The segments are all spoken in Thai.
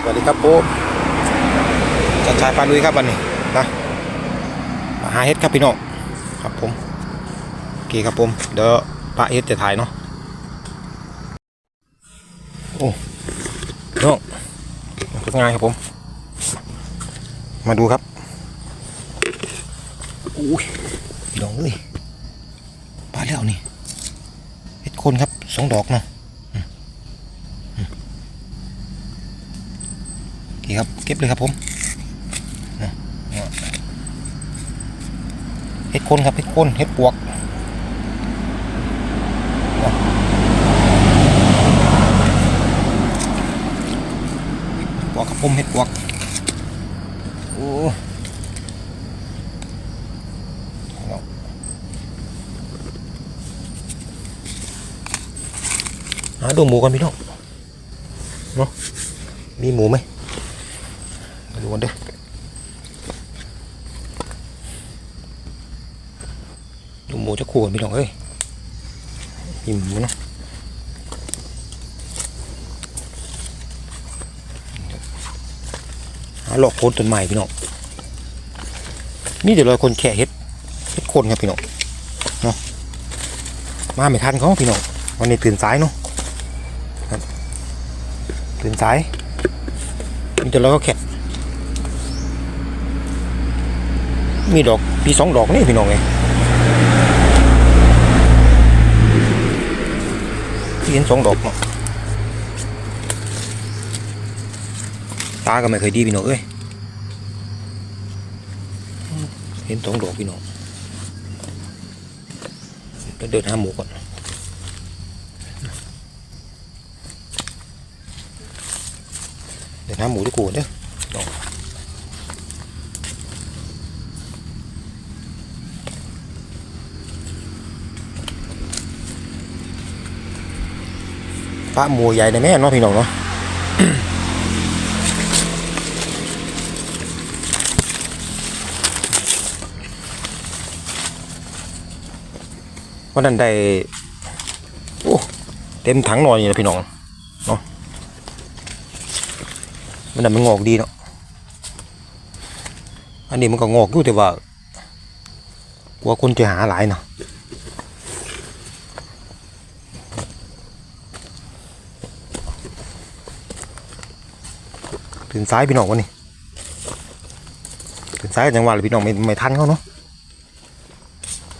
สวัสดีครับผมจัดชายปลาลุยครับวันนี้นะมาหาเฮ็ดครับพี่น้องครับผมโอเคครับผมเดี๋ยวปลาเฮ็ดจะถ่ายเนาะโอ้น้องเป็นไงครับผม มาดูครับอุ้ยพี่น้องเอ้ยปลาแล้วนี่เฮ็ดคนครับสองดอกเนาะ คครับเก็บเลยครับผมเห็ดคนครับเห็ดคนเห็ดปวกปวกครับผมเห็ดปวกโอ้หาดูหมูกันพี่น้องเนาะมีหมูไหม ดูกันเด้อดูหมูจะขู่กันพี่น้องเอ้ยมีหมูนะหาหลอกโคนต้นใหม่พี่น้องนี่เดี๋ยวเราคนแค่เฮ็ดเฮ็ดคนครับพี่น้องเนาะมาไม่ทันเขาพี่น้องวันนี้ตื่นสายเนาะตื่นสายนี่เดี๋ยวเราก็แค่ มีดอกมีสองดอกนี่พี่น้องไงที่เห็นสองดอกเนาะตาก็ไม่เคยดีพี่น้องเอ้ยเห็นสองดอกพี่น้องเดี๋ยวเดินหาหมูก่อนเดินหาหมูดีกว่าเด้อ พระหมูใหญ่ในแม่เนาะพี่น้องเนาะวันนั้นได้โอ้เต็มถังหน่อยเลยพี่น้องเนาะมันนั้นมันงอกดีเนาะอันนี้มันก็งอกอยู่แต่ว่ากลัวคนจะหาหลายเนาะ ตื่นซ้ายพี่น้องวะนี่ตื่นซ้ายจังหวะเลยพี่น้องไม่ไม่ทันเขาเนาะ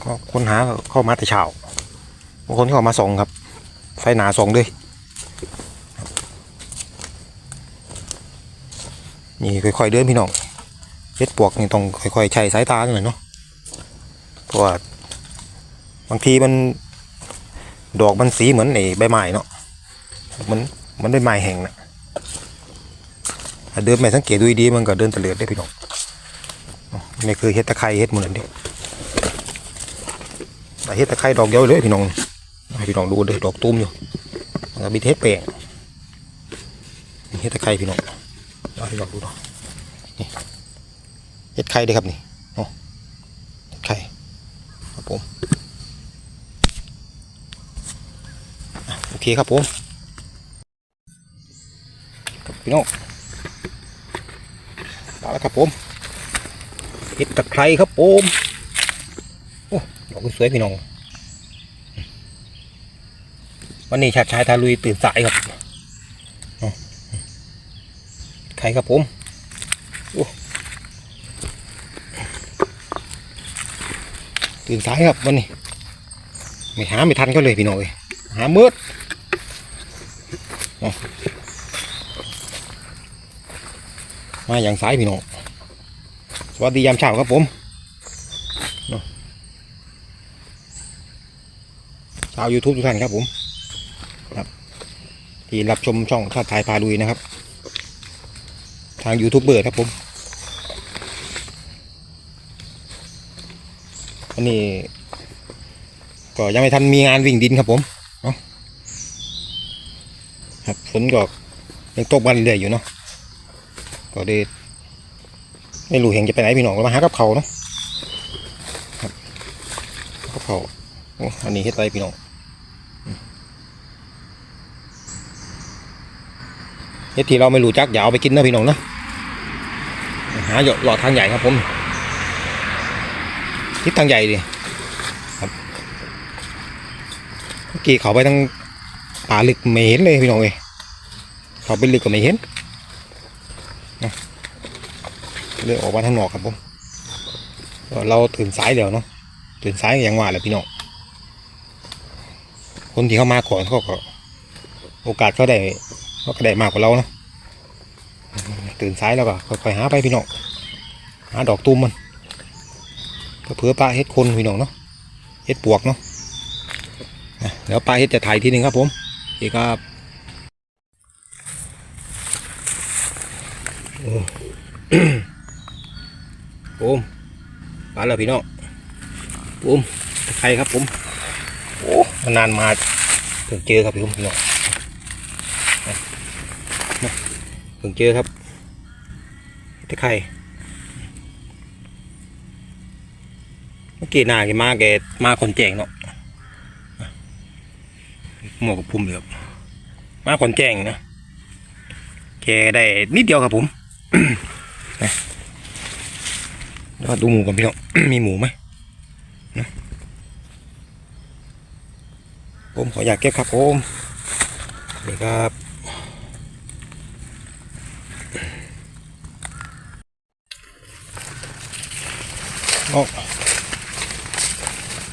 ก็ค้นหาเข้ามาแต่เช้าบางคนเข้ามาส่งครับ ไฟหนาส่งด้วยนี่ค่อยๆเดินพี่น้องเฮ็ดปวกนี่ต้องค่อยๆใช้สายตาหน่อยเนาะเพราะว่าบางทีมันดอกมันสีเหมือนไอ้ใบไม้เนาะเหมันเหมันใบไม้แห้งนะ ถ้าเดินไม่สังเกตดูดีมันก็เดินตะเลิดได้พี่น้องไม่เคยเฮ็ดตะไคร้เฮ็ดมือนเดิแต่เฮ็ดตะไคร้ดอกเดียวเลยพี่น้องให้พี่น้องดูเลยดอกตุ้มอยู่มันก็มีเฮ็ดแปลงนี่เฮ็ดตะไคร้พี่น้องเอาพี่น้องดูเนาะนี่เฮ็ดไข่เด้ครับนี่เนาะเฮ็ดไข่ครับผมโอเคครับผมพี่น้อง ครับผมเห็ดตะไคร้ครับผมโอ้ดอกสวยพี่น้อง วันนี้ชาติชายทาลุยตื่นสายครับไข่ครับผมตื่นสายครับวันนี้ไม่หาไม่ทันก็เลยพี่น้องหาเมืดเอา มาอย่างสายพี่น้องสวัสดียามเช้าครับผมเนาะชาว YouTube ทุกท่านครับผมครับที่รับชมช่องชาติชายพาลุยนะครับ ทางยูทูบเบอร์ครับผมวันนี้ก็ยังไม่ทันมีงานวิ่งดินครับผมเนาะครับฝนก็ยังตกบันเรื่อยอยู่เนาะ ก็ได้ไม่รู้เห็นจะไปไหนพี่น้องเรามาหากับเขาเนาะกับเขาอันนี้เฮ็ดไรพี่น้องเฮ็ดที่เราไม่รู้จักอย่าเอาไปกินนะพี่น้องนะหาหยดหลอดทางใหญ่ครับผมทิศทางใหญ่ดิครับเมื่อกี้เขาไปทางป่าลึกไม่เห็นเลยพี่น้องเอ้ยเขาไปลึกก็ไม่เห็นนะ เลยออกมาทางนอกครับผมเราตื่นสายแล้วเนาะตื่นสายอย่างว่าแหละพี่น้องคนที่เข้ามาก่อนเขาก็โอกาสเขาได้เขาก็ได้มากกว่าเราเนาะตื่นสายแล้วก็ค่อยๆหาไปพี่น้องหาดอกตูมมันเพื่อปลาเฮ็ดคนพี่น้องเนาะเฮ็ดปวกเนาะอะเดี๋ยวปลาเฮ็ดจะถ่ายทีหนึ่งครับผมอีกครับโอ้ ผมปลาแล้วพี่น้องผมใครครับผมโอ้นานมาเพิ่งเจอครับพี่น้องเพิ่งเจอครับตะไคร่เมื่อกี้นาแกมาแกมาคนแจงเนาะหมวกกับพุ่มเลยครับมาคนแจงนะแกได้นิดเดียวครับผม นะแล้วดูหมูกันพี่น้อง มีหมูไหมนะผมขออยากเก็บครับผมนี่ครับโอ้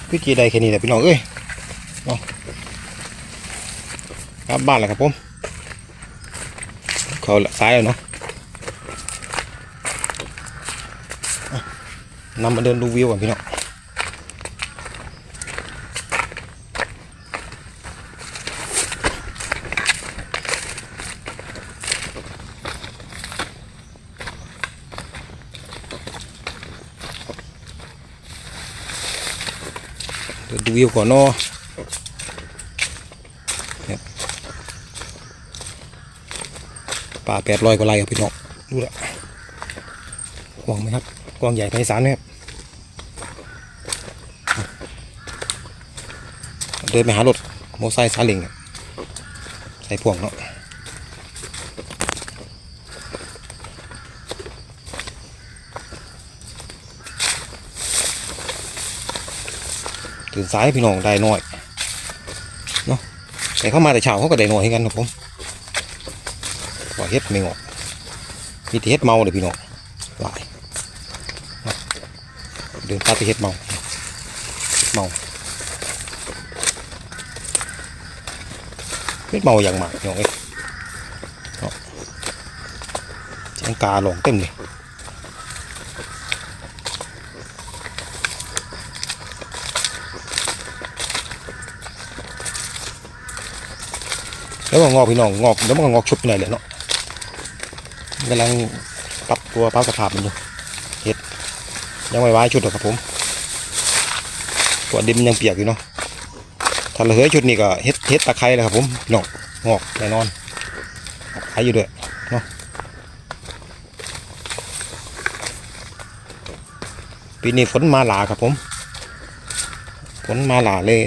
พี่กีได้แค่นี้แหละพี่น้องเอ้ยเอากลับบ้านแหล้วครับผม เขาละซ้ายแล้วเนาะ นำมาเดินดูวิวก่อนพี่น้องเดินดูวิวก่อนเนาะเนี่ยป่าแปดร้อยกว่าไร่ครับพี่น้องดูละกว้างไหมครับ กวางใหญ่ไพศาลไหมครับเดินไปหารถโมไซค์ซาเลิงใส่พ่วงเนาะตื่นสายพี่น้องได้น้อยเนาะแต่เข้ามาแต่เช้าเขาก็ได้น้อยให้กันครับผมว่าเฮ็ดไม่งอกมีแต่เฮ็ดเมาเลยพี่น้องหลายเนาะ เดินตาไปเฮ็ดเมาเมาเฮ็ดเมาอย่างมากพี่น้องเอ้เสียงกาหลงเต็มเลยแล้วก็งอกพี่น้องงอกแล้วมันก็งอกชุบไปไหนเลยเนาะกำลังปรับตัวปรับสภาพมันอยู่ ยังไม่ไว้ชุดหรอกครับผมตัวดินมันยังเปียกอยู่เนาะถ้าเหลือชุดนี้ก็เฮ็ดเฮ็ดตะไคร้เลยครับผมพี่น้องงอกแน่นอนขายอยู่ด้วยเนาะปีนี้ฝนมาหลาครับผมฝนมาหลาเลย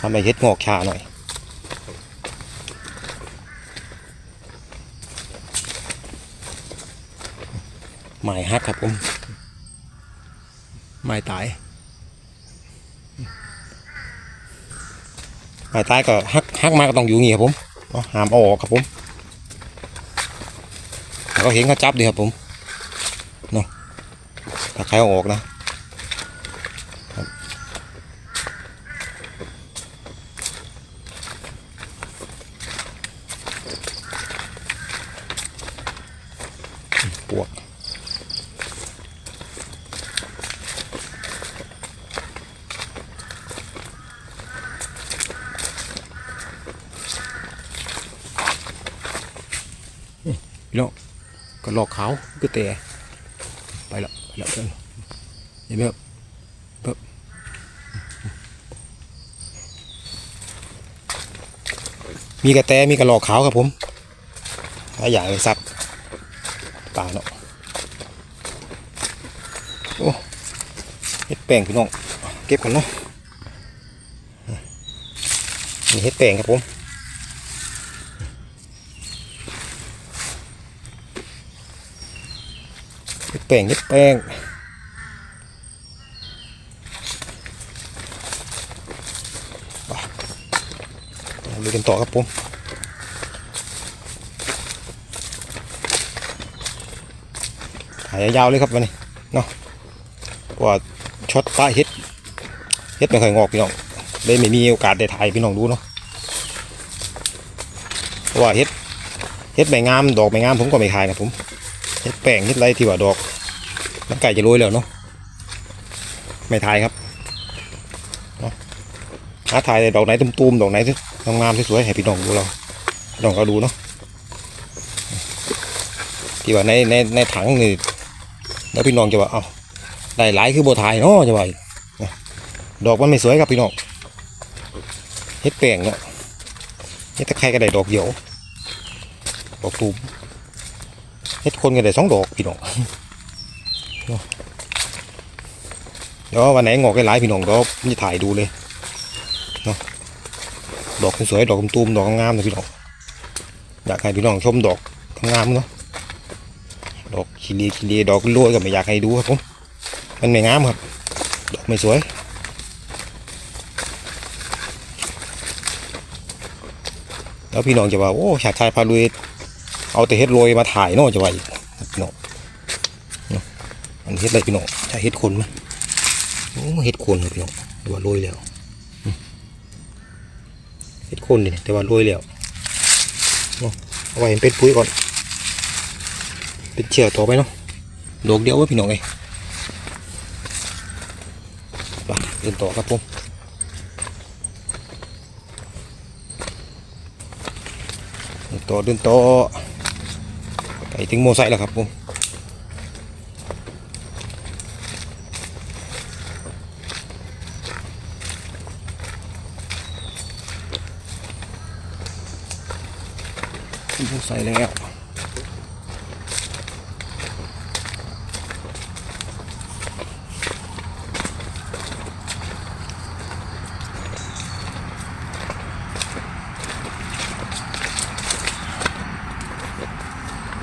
ทำให้เฮ็ดงอกช้าหน่อย หมายฮักครับผมหมายตายหมายตายก็ฮักฮักมาก็ต้องอยู่อย่างงี้ครับผมเอาหามเอาออกครับผมแต่ก็เห็นเขาจับดีครับผมเนาะถ้าใครเอาออกนะครับปวก พี่น้องก็ หลอกเขาก็เตะไปแล้วไปแล้วเพื่อนเห็นไหมครับครับมีกระแตมีกระหลอกขาวครับผมถ้าอยากไปซักป่าเนาะโอ้เฮ็ดแป้งพี่น้องเก็บกันเนาะมีเฮ็ดแป้งครับผม แป้งเฮ็ดแป้งไปเราดูกันต่อครับผมถ่ายยาวเลยครับวันนี้เนาะเพราะว่าช็อตปลาเฮ็ดเฮ็ดไม่ค่อยงอกพี่น้องเลยไม่มีโอกาสได้ถ่ายพี่น้องดูเนาะเพราะว่าเฮ็ดเฮ็ดไม่งามดอกไม่งามผมก็ไม่ถ่ายนะผมเฮ็ดแป้งเฮ็ดอะไรที่ว่าดอก มันไก่จะโรยแล้วเนาะไม่ทายครับนะหาทายดอกไหนตุ้มๆดอกไหนที่งามๆสวยๆให้พี่น้องดูเราพี่น้องก็ดูเนาะที่ว่าในในในถังนี่แล้วพี่น้องจะว่าเอ้าได้หลายคือโบทายเนาะจะว่าอีกดอกมันไม่สวยครับพี่น้องเฮ็ดแป้งเนาะเฮ็ดตะไคร้ก็ได้ดอกเดียวดอกตูมเฮ็ดคนก็ได้สองดอกพี่น้อง เดี๋ยววันไหนงอกได้หลายพี่น้องเดี๋ยวจะถ่ายดูเลยเนาะดอกสวยๆดอกตุ้มๆดอกงามๆนะพี่น้องอยากให้พี่น้องชมดอกงามเนาะดอกชิลีชิลีดอกรวยก็ไม่อยากให้ดูครับผมมันไม่งามครับ ดอกไม่สวยแล้วพี่น้องจะว่าโอ้ชาติชายพาลุยเอาแต่เฮ็ดโรยมาถ่ายเนาะจะว่าอีกพี่น้องเนาะอันนี้ เฮ็ดอะไรพี่น้องใช่เฮ็ดคนไหมโอ้เห็ดคนครับพี่น้องแต่ว่าโรยแล้วเห็ดคนนี่แต่ว่าโรยแล้วเอาไว้เป็นปุ๋ยก่อน เป็นเชี่ยวต่อไปเนาะดอกเดียวไว้พี่น้องเลยไปเดินต่อครับผมเดินต่อเดินต่อไก่ถึงโมไซค์แล้วครับผม ใส่แล้ว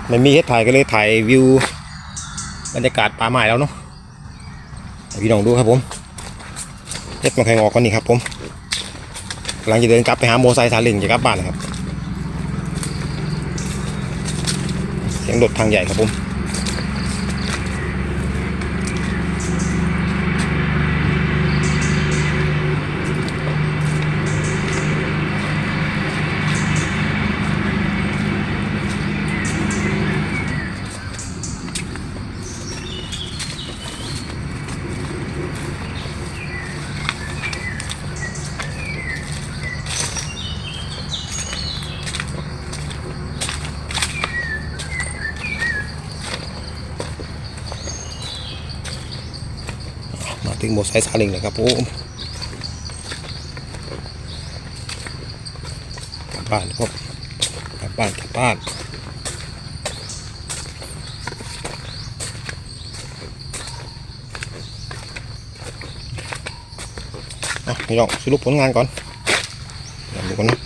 ไม่มีเฮ็ดถ่ายก็เลยถ่ายวิวบรรยากาศป่าไม้แล้วเนาะพี่น้องดูครับผมเฮ็ดมันใครงอกก่อนนี่ครับผมกำลังจะเดินกลับไปหาโมไซค์ซาเล้งจะกลับบ้านนะครับ เสียงรถทางใหญ่ครับผมมา ถึงโมไซค์ซาเล้งแล้วครับผมกลับบ้านครับกลับบ้านกลับบ้านอะพี่น้องสรุปผลงานก่อนเดี๋ยวดูกันนะ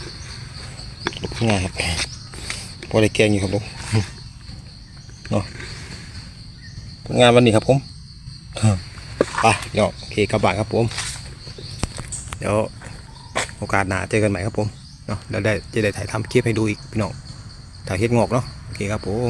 สรุปผลงานครับพอได้แกงอยู่ครับผมเนาะผลงานวันนี้ครับผม ไปเนาะโอเคกลับบ้านครับผม เดี๋ยวโอกาสหน้าเจอกันใหม่ครับผมเนาะแล้วได้จะได้ถ่ายทำคลิปให้ดูอีกพี่น้องถ่ายเฮ็ดงอกเนาะโอเคครับผม